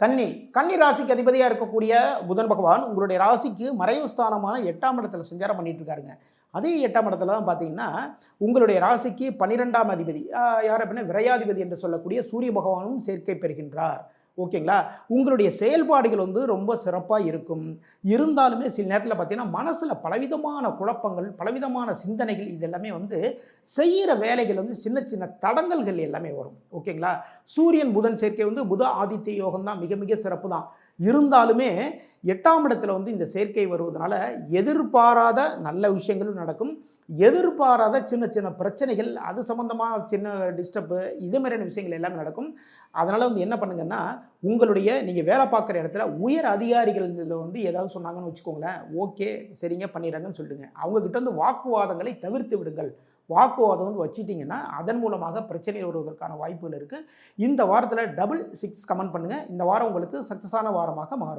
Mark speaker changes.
Speaker 1: கன்னி கன்னி ராசிக்கு அதிபதியாக இருக்கக்கூடிய புதன் பகவான் உங்களுடைய ராசிக்கு மறைவு ஸ்தானமான எட்டாம் இடத்துல சஞ்சாரம் பண்ணிட்டு இருக்காருங்க. அதே எட்டாம் இடத்துல தான் பார்த்தீங்கன்னா உங்களுடைய ராசிக்கு பன்னிரெண்டாம் அதிபதி யார் அப்படின்னா விரையாதிபதி என்று சொல்லக்கூடிய சூரிய பகவானும் சேர்க்கை பெறுகின்றார். ஓகேங்களா? உங்களுடைய செயல்பாடுகள் வந்து ரொம்ப சிறப்பாக இருக்கும். இருந்தாலுமே சில நேரத்தில் பார்த்தீங்கன்னா மனசில் பலவிதமான குழப்பங்கள் பலவிதமான சிந்தனைகள் இது எல்லாமே வந்து செய்கிற வேலைகள் வந்து சின்ன சின்ன தடங்கல்கள் எல்லாமே வரும். ஓகேங்களா? சூரியன் புதன் சேர்க்கை வந்து புத ஆதித்ய யோகம் தான் மிக மிக சிறப்பு தான் இருந்தாலுமே எட்டாம் இடத்துல வந்து இந்த சேர்க்கை வருவதனால எதிர்பாராத நல்ல விஷயங்களும் நடக்கும். எதிர்பாராத சின்ன சின்ன பிரச்சனைகள் அது சம்மந்தமாக சின்ன டிஸ்டர்பு இது மாதிரியான விஷயங்கள் எல்லாமே நடக்கும். அதனால் வந்து என்ன பண்ணுங்கன்னா உங்களுடைய நீங்கள் வேலை பார்க்குற இடத்துல உயர் அதிகாரிகள் இதில் வந்து ஏதாவது சொன்னாங்கன்னு வச்சுக்கோங்களேன் ஓகே சரிங்க பண்ணிடுறாங்கன்னு சொல்லிடுங்க. அவங்கக்கிட்ட வந்து வாக்குவாதங்களை தவிர்த்து விடுங்கள். வாக்குவாதம் வந்து வச்சிட்டிங்கன்னா அதன் மூலமாக பிரச்சனைகள் வருவதற்கான வாய்ப்புகள் இருக்குது இந்த வாரத்தில் டபுள் சிக்ஸ் கமெண்ட் பண்ணுங்கள் இந்த வாரம் உங்களுக்கு சக்ஸஸான வாரமாக மாறும்.